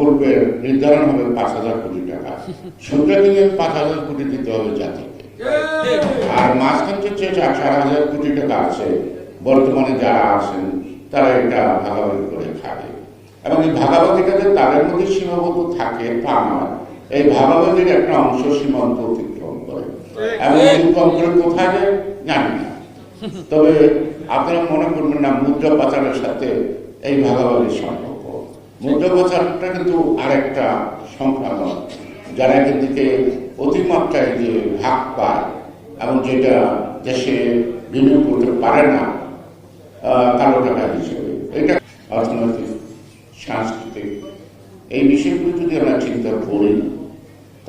প্রকল্পের নির্ধারণ হবে পাঁচ হাজার কোটি টাকা। সেটা নিয়ে পাঁচ হাজার কোটি দিতে হবে জাতিকে। আর মাঝখান যে চার চার হাজার কোটি টাকা আছে। বর্তমানে যারা আছেন, তারা এটা ভাগাভাগি করে খাবে। এবং এই ভাগাভাগিটা যে তাদের মধ্যে সীমাবদ্ধ থাকে তা নয় এই ভাগাভাগির একটা অংশ সীমান্ত অতিক্রম করে। এবং অতিক্রম করে কোথায় যায়? জানি না। তবে আপনারা মনে করবেন না, মুদ্রা পাচারের সাথে এই ভাগাভাগির সম্পর্ক। পাচারটা কিন্তু আরেকটা সংক্রামক যারা এখান থেকে অতিমাত্রায় যে ভাগ পায় এবং যেটা দেশে বিনিয়োগ করতে পারে না কালো টাকা হিসেবে। এটা অর্থনৈতিক, সাংস্কৃতিক, এই বিষয়গুলো যদি আমরা চিন্তা করি,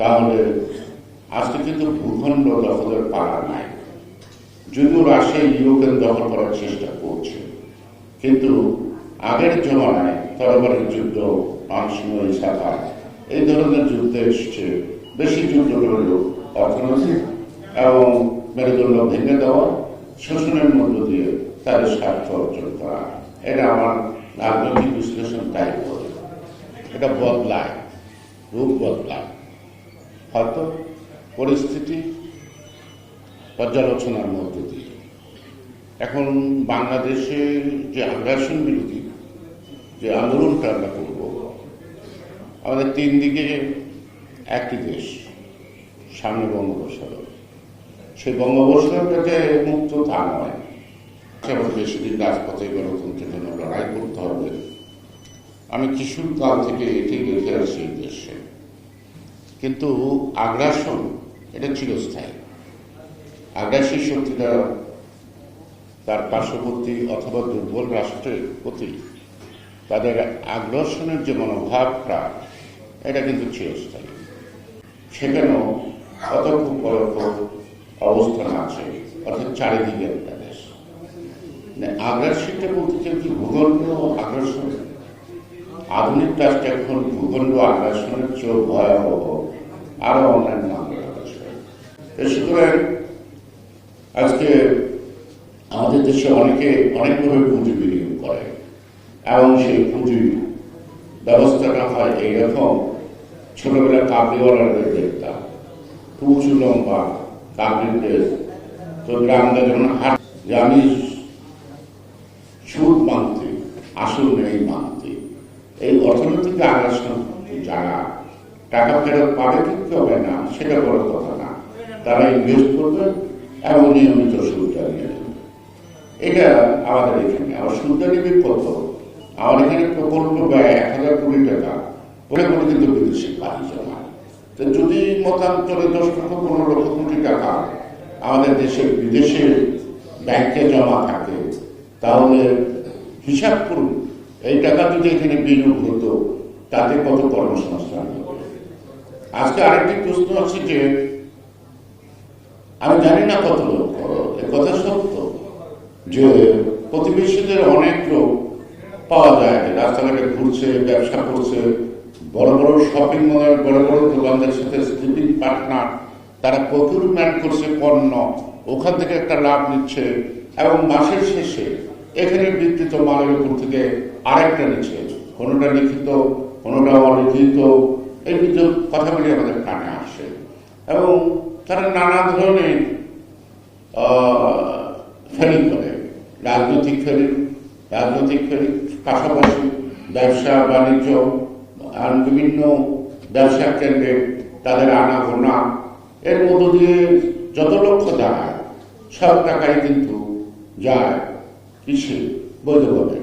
তাহলে আজকে কিন্তু ভূখণ্ড দখলের পাড়া নাই। যদিও রাশিয়া ইউরোপের দখল করার চেষ্টা করছে, কিন্তু আগের জমানায় তরবারের যুদ্ধ মানসিংহ ইসাফা এই ধরনের যুদ্ধ এসছে, বেশি যুদ্ধ হল অর্থনৈতিক এবং মেরুদণ্ড ভেঙে দেওয়া, শোষণের মধ্য দিয়ে তাদের স্বার্থ অর্জন করা। এটা আমার রাজনৈতিক বিশ্লেষণ তাই বলে। এটা বদলায়, রূপ বদলায়। হয়তো পরিস্থিতি পর্যালোচনার মধ্য দিয়ে। এখন বাংলাদেশের যে আগ্রাসন বিরোধী যে আন্দোলনটা আমরা করব। আমাদের তিন দিকে একটি দেশ, সামনে বঙ্গোপসাগর। সেই বঙ্গোপসাগরটা যে মুক্ত তা নয়। বেশি দিন রাজপথে গণতন্ত্রের জন্য লড়াই করতে হবে। আমি কিশোর কাল থেকে এটি দেখে এই দেশে। কিন্তু আগ্রাসন, এটা চিরস্থায়ী। আগ্রাসী শক্তিটা তার পার্শ্ববর্তী অথবা দুর্বল রাষ্ট্রের প্রতি তাদের আগ্রাসনের যে মনোভাবটা, এটা কিন্তু চিরস্থায়ী। সেখানেও কতক্ষ পরক্ষ অবস্থান আছে, অর্থাৎ চারিদিকে একটা দেশ। মানে আগ্রাসীটা বলতে চাই কি, ভূখণ্ড আগ্রাসন? আধুনিক রাষ্ট্র এখন ভূখণ্ড আগ্রাসনের চেয়েও ভয়াবহ, আরও অন্যান্য আগ্রাসন সুতরাং আজকে আমাদের দেশে অনেকে অনেকভাবে পুঁজি বিনিয়োগ করে। এবং সেই পুঁজি ব্যবস্থাটা হয় এইরকম ছোটবেলা কাবলিওয়ালাদের দেখতাম। উঁচু লম্বা কাবলির দেশ। তো গ্রামটা যেমন হাট যে আমি সুদ মানতে, আসল নেই মানতে, এই অর্থনৈতিক আগ্রাসন যারা টাকা ফেরত পাবে কিন্তু হবে না, সেটা বড় কথা না। তারা ইনভেস্ট করবে এবং নিয়মিত সুদটা নিয়ে নেবে। এটা আমাদের এখানে, আবার সুদটা নেবে কত? আমার এখানে প্রকল্প ব্যয় এক হাজার কোটি টাকা। ওটা করে কিন্তু বিদেশে পানি জমা তো যদি মতান্তরে দশ লক্ষ, পনেরো লক্ষ কোটি টাকা আমাদের দেশে বিদেশে ব্যাংকে জমা থাকে, তাহলে হিসাব করুন, এই টাকা যদি এখানে বিনিয়োগ হতো, তাতে কত কর্মসংস্থান হবে? আজকে আরেকটি প্রশ্ন আছে যে, আমি জানি না কত লোক কথা সত্য যে প্রতিবেশীদের অনেক লোক পাওয়া যায় রাস্তাঘাটে ঘুরছে, ব্যবসা করছে। বড় বড় শপিং মলের বড় বড় দোকানদের সাথে স্লিপিং পার্টনার তারা প্রকিউরমেন্ট করছে পণ্য। ওখান থেকে একটা লাভ নিচ্ছে এবং মাসের শেষে এখানে বিক্রিত মালের উপর থেকে আরেকটা নিচ্ছে। কোনোটা লিখিত, কোনোটা অলিখিত, এই কিছু কথাগুলি আমাদের কানে আসে। এবং তারা নানা ধরনের ফেরি করে, রাজনৈতিক ফেরি। রাজনৈতিক পাশাপাশি ব্যবসা, বাণিজ্য আর বিভিন্ন ব্যবসা কেন্দ্রে তাদের আনা ঘোনা এর মধ্য দিয়ে যত লক্ষ্য দাঁড়ায় সব টাকাই কিন্তু যায় কৃষি বৈধ বৈধভাবে